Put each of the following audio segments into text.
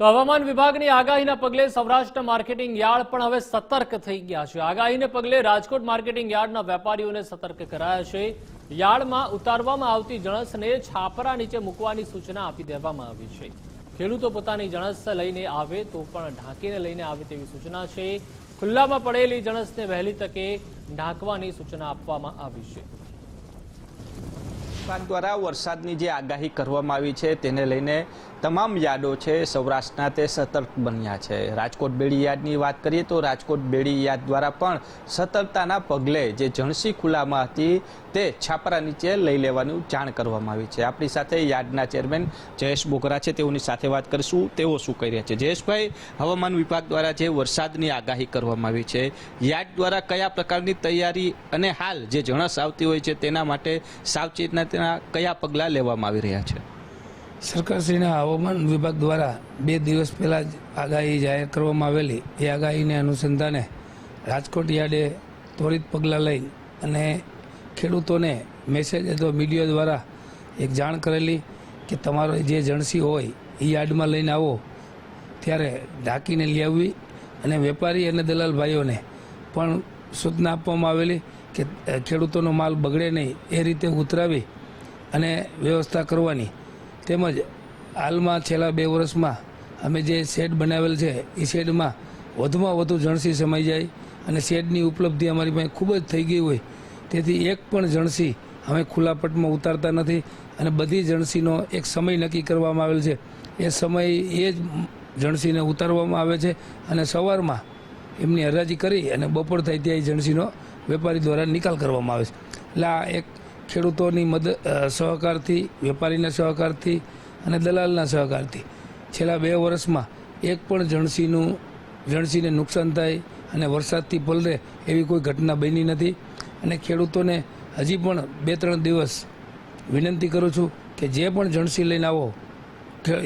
તો હવામાન વિભાગની આગાહીના પગલે સૌરાષ્ટ્ર માર્કેટિંગ યાર્ડ પણ હવે સતર્ક થઈ ગયા છે. આગાહીને પગલે રાજકોટ માર્કેટિંગ યાર્ડના વેપારીઓને સતર્ક કરાયા છે. યાર્ડમાં ઉતારવામાં આવતી જણસને છાપરા નીચે મૂકવાની સૂચના આપી દેવામાં આવી છે. ખેડૂતો પોતાની જણસ લઈને આવે તો પણ ઢાંકીને લઈને આવે તેવી સૂચના છે. ખુલ્લામાં પડેલી જણસને વહેલી તકે ઢાંકવાની સૂચના આપવામાં આવી છે. વિભાગ દ્વારા વરસાદની જે આગાહી કરવામાં આવી છે તેને લઈને તમામ યાર્ડો છે, સૌરાષ્ટ્રના તે સતર્ક બન્યા છે. રાજકોટ બેડી યાર્ડની વાત કરીએ તો રાજકોટ બેડી યાર્ડ દ્વારા પણ સતર્કતાના પગલે જે જણસી ખુલ્લામાં હતી તે છાપરા નીચે લઈ લેવાનું જાણ કરવામાં આવી છે. આપણી સાથે યાર્ડના ચેરમેન જયેશ બોગરા છે. તેઓની સાથે વાત કરીશું. તેઓ શું કહી રહ્યા છે? જયેશભાઈ, હવામાન વિભાગ દ્વારા જે વરસાદની આગાહી કરવામાં આવી છે યાર્ડ દ્વારા કયા પ્રકારની તૈયારી અને હાલ જે જણસ આવતી હોય છે તેના માટે સાવચેતના કયા પગલાં લેવામાં આવી રહ્યા છે? સરકારશ્રીના હવામાન વિભાગ દ્વારા બે દિવસ પહેલાં જ આગાહી જાહેર કરવામાં આવેલી. એ આગાહીને અનુસંધાને રાજકોટ યાર્ડે ત્વરિત પગલાં લઈ અને ખેડૂતોને મેસેજ અથવા મીડિયા દ્વારા એક જાણ કરેલી કે તમારો જે જણસી હોય એ યાર્ડમાં લઈને આવો. ત્યારે ઢાંકીને લઈ આવવી અને વેપારી અને દલાલ ભાઈઓને પણ સૂચના આપવામાં આવેલી કે ખેડૂતોનો માલ બગડે નહીં. એ રીતે ઉતરાવી અને વ્યવસ્થા કરવાની. તેમજ હાલમાં છેલ્લા બે વર્ષમાં અમે જે શેડ બનાવેલ છે, એ શેડમાં વધુમાં વધુ જણસી સમાઈ જાય અને શેડની ઉપલબ્ધિ અમારી પાસે ખૂબ જ થઈ ગઈ હોય. તેથી એક પણ જણસી અમે ખુલ્લા પટમાં ઉતારતા નથી અને બધી જણસીનો એક સમય નક્કી કરવામાં આવેલ છે. એ સમય એ જ જણસીને ઉતારવામાં આવે છે અને સવારમાં એમની હરાજી કરી અને બપોર થાય ત્યાં એ જણસીનો વેપારી દ્વારા નિકાલ કરવામાં આવે છે. એટલે આ એક ખેડૂતોની મદદ સહકારથી, વેપારીના સહકારથી અને દલાલના સહકારથી. છેલ્લા બે વર્ષમાં એક પણ જણસીનું, જણસીને નુકસાન થાય અને વરસાદથી પલરે એવી કોઈ ઘટના બની નથી અને ખેડૂતોને હજી પણ બે ત્રણ દિવસ વિનંતી કરું છું કે જે પણ જણસી લઈને આવો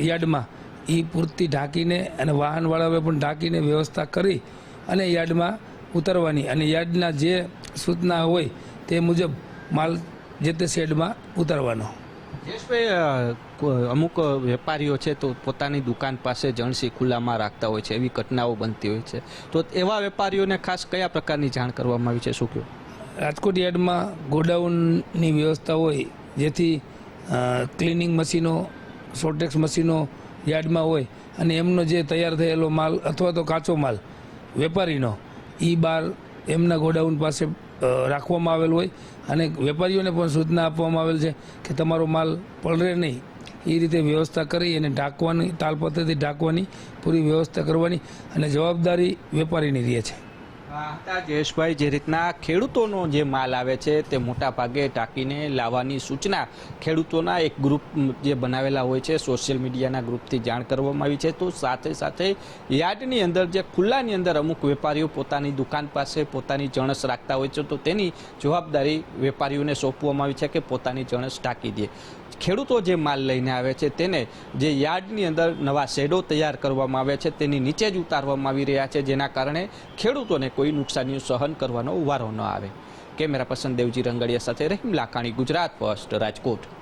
યાર્ડમાં એ પૂરતી ઢાંકીને અને વાહનવાળાઓએ પણ ઢાંકીને વ્યવસ્થા કરી અને યાર્ડમાં ઉતારવાની. અને યાર્ડના જે સૂચના હોય તે મુજબ માલ જે તે શેડમાં ઉતારવાનો. જયેશભાઈ અમુક વેપારીઓ છે તો પોતાની દુકાન પાસે જણસી ખુલ્લામાં રાખતા હોય છે એવી ઘટનાઓ બનતી હોય છે. તો એવા વેપારીઓને ખાસ કયા પ્રકારની જાણ કરવામાં આવી છે? શું કહ્યું રાજકોટ યાર્ડમાં ગોડાઉનની વ્યવસ્થા હોય જેથી ક્લિનિંગ મશીનો સોટેક્સ મશીનો યાર્ડમાં હોય અને એમનો જે તૈયાર થયેલો માલ અથવા તો કાચો માલ વેપારીનો એ બાર એમના ગોડાઉન પાસે રાખવામાં આવેલ હોય અને વેપારીઓને પણ સૂચના આપવામાં આવેલ છે કે તમારો માલ પલરે નહીં. એ રીતે વ્યવસ્થા કરી અને ઢાંકવાની, તાલપત્રથી ઢાંકવાની પૂરી વ્યવસ્થા કરવાની અને જવાબદારી વેપારીની રહે છે. જયેશભાઈ, જે રીતના ખેડૂતોનો જે માલ આવે છે તે મોટા ભાગે ટાંકીને લાવવાની સૂચના ખેડૂતોના એક ગ્રુપ જે બનાવેલા હોય છે, સોશિયલ મીડિયાના ગ્રુપથી જાણ કરવામાં આવી છે. તો સાથે સાથે યાર્ડની અંદર જે ખુલ્લાની અંદર અમુક વેપારીઓ પોતાની દુકાન પાસે પોતાની જણસ રાખતા હોય છે, તો તેની જવાબદારી વેપારીઓને સોંપવામાં આવી છે કે પોતાની જણસ ટાંકી દે. ખેડૂતો જે માલ લઈને આવે છે તેને જે યાર્ડની અંદર નવા શેડો તૈયાર કરવામાં આવે છે, તેની નીચે જ ઉતારવામાં આવી રહ્યા છે, જેના કારણે ખેડૂતોને કોઈ નુકસાનીઓ સહન કરવાનો વારો ન આવે. કેમેરા પર્સન દેવજી રંગડિયા સાથે રહીમ લાકાણી ગુજરાત ફર્સ્ટ રાજકોટ.